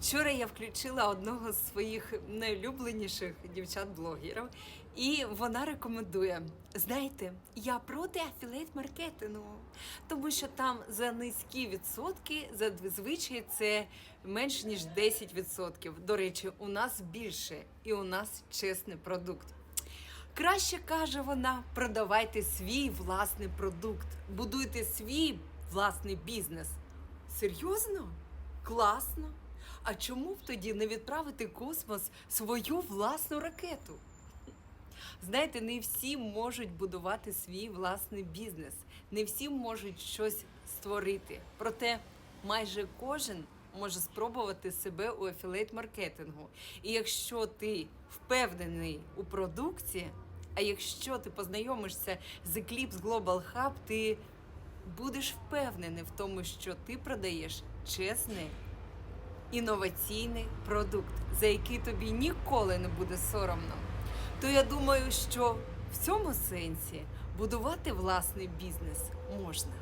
Вчора я включила одного з своїх найулюбленіших дівчат-блогерів, і вона рекомендує: знаєте, я проти афілейт маркетингу, тому що там за низькі відсотки зазвичай це менш ніж 10%. До речі, у нас більше, і у нас чесний продукт. Краще каже вона: продавайте свій власний продукт, будуйте свій власний бізнес. Серйозно? Класно. А чому б тоді не відправити в космос свою власну ракету? Знаєте, не всі можуть будувати свій власний бізнес, не всі можуть щось створити. Проте майже кожен може спробувати себе у афілейт маркетингу. І якщо ти впевнений у продукції, а якщо ти познайомишся з Eclipse Global Hub, ти будеш впевнений в тому, що ти продаєш чесний інноваційний продукт, за який тобі ніколи не буде соромно. То я думаю, що в цьому сенсі будувати власний бізнес можна.